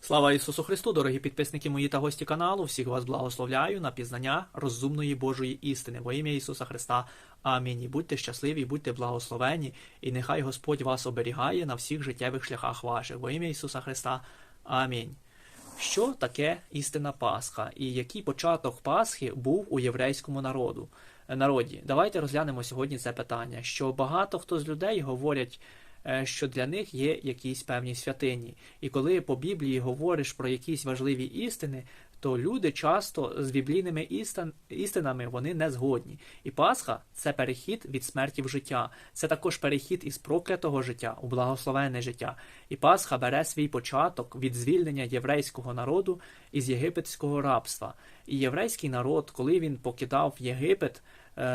Слава Ісусу Христу, дорогі підписники мої та гості каналу. Всіх вас благословляю на пізнання розумної Божої істини во ім'я Ісуса Христа. Амінь. Будьте щасливі, будьте благословені, і нехай Господь вас оберігає на всіх життєвих шляхах ваших. Во ім'я Ісуса Христа. Амінь. Що таке істина Пасха і який початок Пасхи був у єврейському народу? народі? Давайте розглянемо сьогодні це питання. Що багато хто з людей говорять, е, що для них є якісь певні святині. І коли по Біблії говориш про якісь важливі істини, то люди часто з біблійними істин, істинами вони не згодні. І Пасха це перехід від смерті в життя. Це також перехід із проклятого життя у благословенне життя. І Пасха бере свій початок від звільнення єврейського народу із єгипетського рабства. І єврейський народ, коли він покидав Єгипет, е,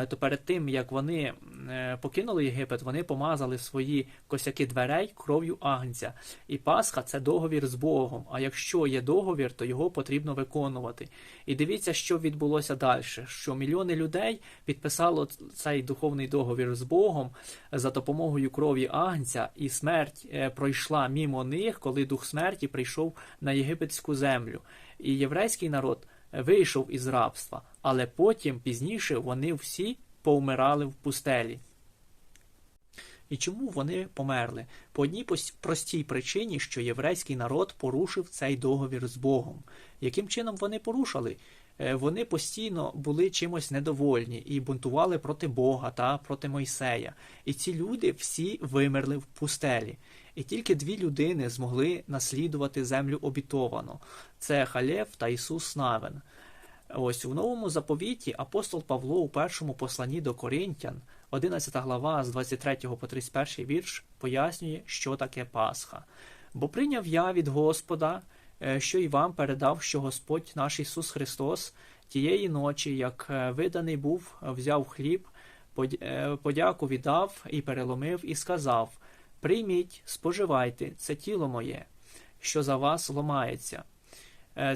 то перед тим як вони е, покинули Єгипет, вони помазали свої косяки дверей кров'ю агнця. І Пасха це договір з Богом. А якщо є договір, то його потрібно виконувати. І дивіться, що відбулося далі. Що мільйони людей підписало цей духовний договір з Богом за допомогою крові агнця, і смерть е, пройшла мімо них, коли дух смерті прийшов на єгипетську землю. І єврейський народ вийшов із рабства, але потім пізніше вони всі повмирали в пустелі. І чому вони померли? По одній простій причині, що єврейський народ порушив цей договір з Богом. Яким чином вони порушили? Вони постійно були чимось недовольні і бунтували проти Бога та проти Мойсея. І ці люди всі вимерли в пустелі. І тільки дві людини змогли наслідувати землю обітовану це Халєв та Ісус Навин. Ось у новому заповіті апостол Павло у першому посланні до Коринтян, 11 глава з 23 по 31 вірш, пояснює, що таке Пасха. Бо прийняв я від Господа, що й вам передав, що Господь наш Ісус Христос тієї ночі, як виданий був, взяв хліб, подяку віддав і переломив, і сказав: Прийміть, споживайте, це тіло моє, що за вас ломається.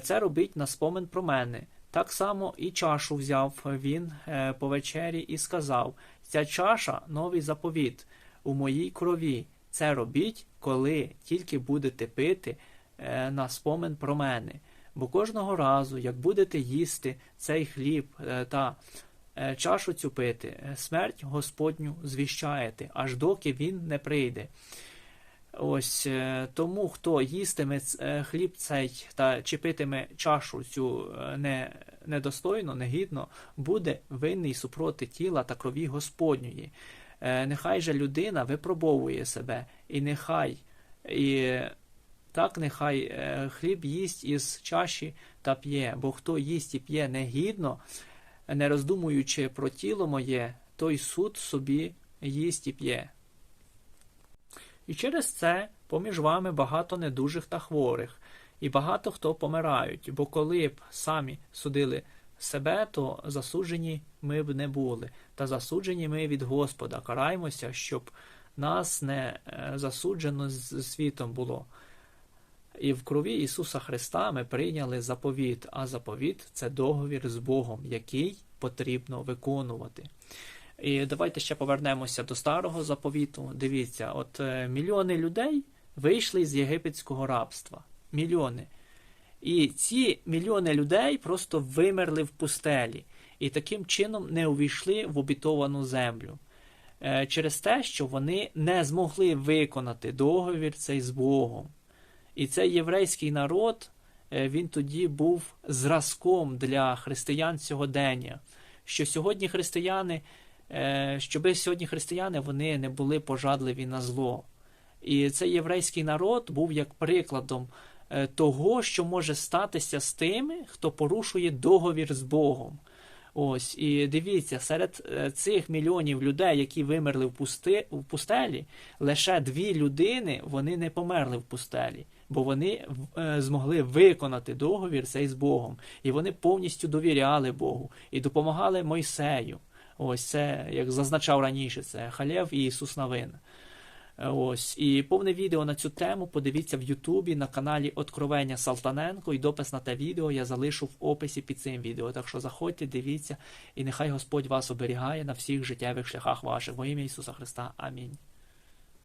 Це робить на спомин про мене. Так само і чашу взяв він по вечері і сказав: Ця чаша новий заповіт у моїй крові. Це робіть, коли тільки будете пити на спомин про мене. Бо кожного разу, як будете їсти цей хліб та чашу цю пити, смерть Господню звіщаєте, аж доки він не прийде. Ось тому, хто їстиме хліб цей та чіпитиме чашу цю не, недостойно, негідно, буде винний супроти тіла та крові Господньої. Нехай же людина випробовує себе, і нехай і так нехай хліб їсть із чаші та п'є, бо хто їсть і п'є негідно, не роздумуючи про тіло моє, той суд собі їсть і п'є. І через це поміж вами багато недужих та хворих, і багато хто помирають, бо коли б самі судили себе, то засуджені ми б не були, та засуджені ми від Господа, караймося, щоб нас не засуджено з світом було. І в крові Ісуса Христа ми прийняли заповіт, а заповіт це договір з Богом, який потрібно виконувати. І давайте ще повернемося до старого заповіту. Дивіться, от мільйони людей вийшли з єгипетського рабства. Мільйони. І ці мільйони людей просто вимерли в пустелі і таким чином не увійшли в обітовану землю. Через те, що вони не змогли виконати договір цей з Богом. І цей єврейський народ, він тоді був зразком для християн сьогодення. Що сьогодні християни, щоби сьогодні християни вони не були пожадливі на зло. І цей єврейський народ був як прикладом того, що може статися з тими, хто порушує договір з Богом. Ось, і дивіться, серед цих мільйонів людей, які вимерли в пусти, в пустелі, лише дві людини вони не померли в пустелі, бо вони е, змогли виконати договір цей з Богом. І вони повністю довіряли Богу і допомагали Мойсею. Ось це, як зазначав раніше, це Халєв і Ісус Навин. Ось і повне відео на цю тему подивіться в Ютубі на каналі Откровення Салтаненко і допис на те відео я залишу в описі під цим відео. Так що заходьте, дивіться, і нехай Господь вас оберігає на всіх життєвих шляхах ваших. Во ім'я Ісуса Христа. Амінь.